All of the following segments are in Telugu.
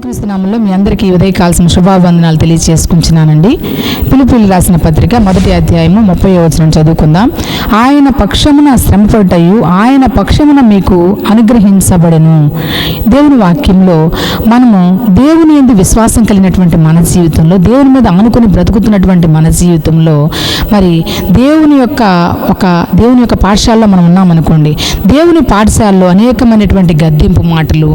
యేసుక్రీస్తు నామంలో మీ అందరికీ ఉదయ ఉదయకాల్సిన శుభావందనాలు తెలియజేసుకుంటున్నానండి. పిలుపులు రాసిన పత్రిక మొదటి అధ్యాయము ముప్పై వచనం చదువుకుందాం. ఆయన పక్షమున శ్రమపడ్డయు ఆయన పక్షమున మీకు అనుగ్రహించబడను. దేవుని వాక్యంలో మనము దేవుని ఎందు విశ్వాసం కలిగినటువంటి మన జీవితంలో దేవుని మీద ఆనుకొని బ్రతుకుతున్నటువంటి మన జీవితంలో మరి దేవుని యొక్క ఒక దేవుని యొక్క పాఠశాలలో మనం ఉన్నామనుకోండి దేవుని పాఠశాలలో అనేకమైనటువంటి గద్దెంపు మాటలు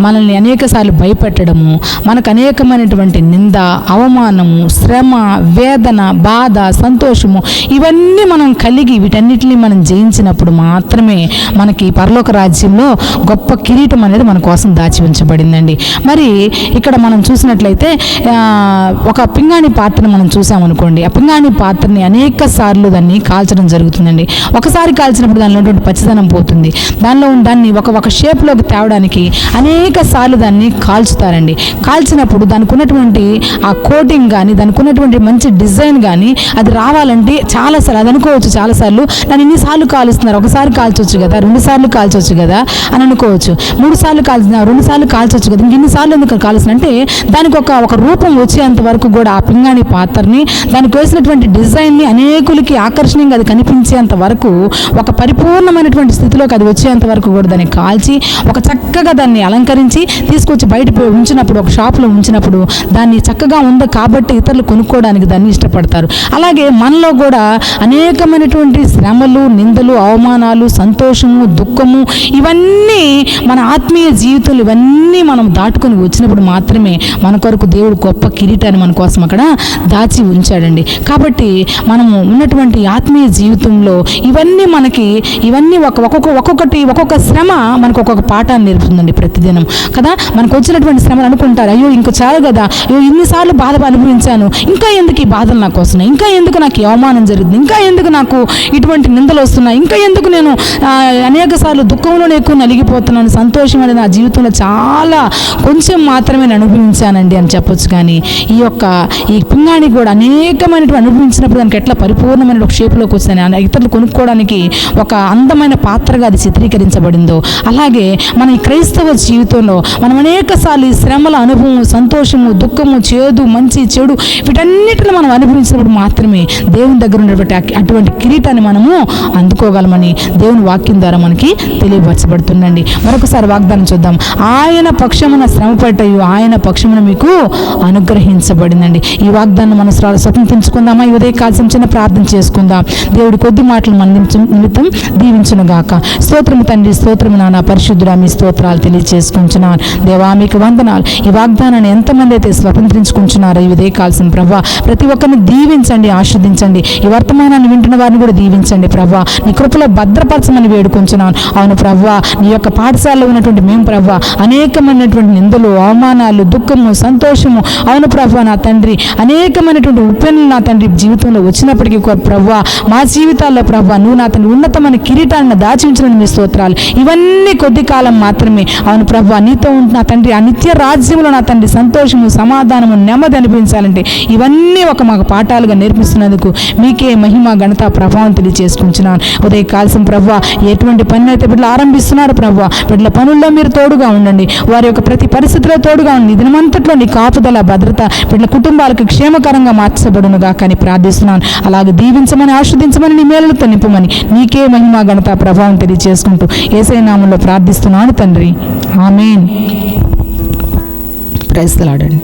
మనల్ని అనేక సార్లు భయపెట్టడము మనకు అనేకమైనటువంటి నింద అవమానము శ్రమ వేదన బాధ సంతోషము ఇవన్నీ మనం కలిగి వీటన్నిటిని మనం జయించినప్పుడు మాత్రమే మనకి పరలోక రాజ్యంలో గొప్ప కిరీటం అనేది మన కోసం దాచి ఉంచబడిందండి. మరి ఇక్కడ మనం చూసినట్లయితే ఒక పింగాణి పాత్రను మనం చూసామనుకోండి. ఆ పింగాణి పాత్రని అనేక సార్లు దాన్ని కాల్చడం జరుగుతుందండి. ఒకసారి కాల్చినప్పుడు దానిలో ఉన్నటువంటి పచ్చిదనం పోతుంది. దానిలో దాన్ని ఒక ఒక షేప్లోకి తేవడానికి అనేక సార్లు దాన్ని కాల్చుతారండి. కాల్చినప్పుడు దానికి ఉన్నటువంటి ఆ కోటింగ్ కానీ దానికి ఉన్నటువంటి మంచి డిజైన్ కానీ అది రావాలంటే చాలాసార్లు అది అనుకోవచ్చు చాలాసార్లు నన్ను ఇన్నిసార్లు కాలుస్తున్నారు? ఒకసారి కాల్చొచ్చు కదా? రెండుసార్లు కాల్చొచ్చు కదా? అని అనుకోవచ్చు. మూడు సార్లు కాల్చిన రెండు సార్లు కాల్చొచ్చు కదా? ఇంక ఇన్నిసార్లు ఎందుకు కాల్సిన అంటే దానికి ఒక ఒక రూపం వచ్చేంత వరకు కూడా ఆ పింగాణి పాత్రని దానికి వేసినటువంటి డిజైన్ని అనేకులకి ఆకర్షణీయంగా అది కనిపించేంత వరకు ఒక పరిపూర్ణమైనటువంటి స్థితిలోకి అది వచ్చేంత వరకు కూడా దాన్ని కాల్చి ఒక చక్కగా దాన్ని అలంకరించి తీసుకొచ్చి బయట పోయి ఉంచినప్పుడు ఒక షాప్లో ఉంచినప్పుడు దాన్ని చక్కగా ఉంది కాబట్టి ఇతరులు కొనుక్కోవడానికి దాన్ని ఇష్టపడతారు. అలాగే మనలో కూడా అనేకమైనటువంటి శ్రమలు నిందలు అవమానాలు సంతోషము దుఃఖము ఇవన్నీ మన ఆత్మీయ జీవితంలో ఇవన్నీ మనం దాటుకొని వచ్చినప్పుడు మాత్రమే మన కొరకు దేవుడు గొప్ప కిరీటాన్ని మన కోసం అక్కడ దాచి ఉంచాడండి. కాబట్టి మనము ఉన్నటువంటి ఆత్మీయ జీవితంలో ఇవన్నీ మనకి ఇవన్నీ ఒక ఒక్కొక్క ఒక్కొక్కటి ఒక్కొక్క శ్రమ మనకు ఒక్కొక్క పాఠాన్ని నేర్పుతుందండి ప్రతిదినం. కదా? మనకు వచ్చిన వచ్చినటువంటి శ్రమలు అనుకుంటారు. అయ్యో ఇంక చాలు కదా. అయ్యో ఇన్నిసార్లు బాధ అనుభవించాను. ఇంకా ఎందుకు ఈ బాధలు నాకు వస్తున్నాయి? ఇంకా ఎందుకు నాకు అవమానం జరుగుతుంది ఇంకా ఎందుకు నాకు ఇటువంటి నిందలు వస్తున్నాయి? ఇంకా ఎందుకు నేను అనేక సార్లు దుఃఖంలోనే ఎక్కువ నలిగిపోతున్నాను? సంతోషం అనేది నా జీవితంలో చాలా కొంచెం మాత్రమే నేను అనుభవించానండి అని చెప్పొచ్చు. కానీ ఈ యొక్క ఈ పింగాణి కూడా అనేకమైనటువంటి అనుభవించినప్పుడు దానికి ఎట్లా పరిపూర్ణమైన ఒక షేపులోకి వచ్చిందని ఇతరులు కొనుక్కోవడానికి ఒక అందమైన పాత్రగా అది చిత్రీకరించబడిందో అలాగే మన ఈ క్రైస్తవ జీవితంలో మనం అనేక సార్లు ఈ శ్రమల అనుభవం సంతోషము దుఃఖము చేదు మంచి చెడు వీటన్నిటిని మనం అనుభవించినప్పుడు మాత్రమే దేవుని దగ్గర ఉన్నటువంటి అటువంటి కిరీటాన్ని మనము అందుకోగలమని దేవుని వాక్యం ద్వారా మనకి తెలియపరచబడుతుందండి. మరొకసారి వాగ్దానం చూద్దాం. ఆయన పక్షమున శ్రమ పడ్డయు ఆయన పక్షమున మీకు అనుగ్రహించబడిందండి. ఈ వాగ్దానం మనం స్వ- స్వతంత్రించుకుందామా? ఈ ఉదయ కాల్సిన చిన్న ప్రార్థన చేసుకుందాం. దేవుడి కొద్ది మాటలు మన నిమిత్తం నిమిత్తం దీవించును గాక స్తోత్రము తండ్రి స్తోత్రము నానా పరిశుద్ధుడా మీ స్తోత్రాలు తెలియజేసుకుంటున్నాను దేవా మీకు వందనాలు ఈ వాగ్దానాన్ని ఎంతమంది అయితే స్వతంత్రించుకుంటున్నారో ఇదే కాల్సిన ప్రభా ప్రతి ఒక్కరిని దీవించండి ఆస్వాదించండి ఈ వర్తమానాన్ని వింటున్న వారిని కూడా దీవించండి ప్రభా. నీ కృపలో భద్రపరచమని వేడుకుంటున్నాను అవును ప్రభా నీ యొక్క పాఠశాలలో ఉన్నటువంటి మేము ప్రభా అనేకమైనటువంటి నిందలు అవమానాలు దుఃఖము సంతోషము. అవును ప్రభా నా తండ్రి అనేకమైనటువంటి ఉప్పెన్లు నా తండ్రి జీవితంలో వచ్చినప్పటికీ కూడా ప్రభా మా జీవితాల్లో ప్రభా నువ్వు నా తండ్రి ఉన్నతమైన కిరీటాలను దాచి ఉంచిన మీ స్తోత్రాలు. ఇవన్నీ కొద్ది కాలం మాత్రమే. అవును ప్రభా నీతో ఉంటున్న నా తండ్రి ఆ నిత్య రాజ్యంలో నా తండ్రి సంతోషము సమాధానము నెమ్మది అనిపించాలంటే ఇవన్నీ ఒక మాకు పాఠాలుగా నేర్పిస్తున్నందుకు మీకే మహిమ ఘనత ప్రభావం తెలియజేసుకుంటున్నాను. ఉదయ కాల్సిన ప్రభా ఎటువంటి పని అయితే బిడ్డలు ఆరంభిస్తున్నారు ప్రభు బిడ్డల పనుల్లో మీరు తోడుగా ఉండండి. వారి యొక్క ప్రతి పరిస్థితిలో తోడుగా ఉండి దినమంతట్లో నీ కాపుదల భద్రత బిడ్డల కుటుంబాలకు క్షేమకరంగా మార్చబడునుగా కానీ ప్రార్థిస్తున్నాను. అలాగే దీవించమని ఆస్వాదించమని నీ మేలుతో నింపమని నీకే మహిమ ఘనత ప్రభావం తెలియజేసుకుంటూ ఏసై నామంలో ప్రార్థిస్తున్నాను తండ్రి. ఆమెన్. ప్రైస్తలాడండి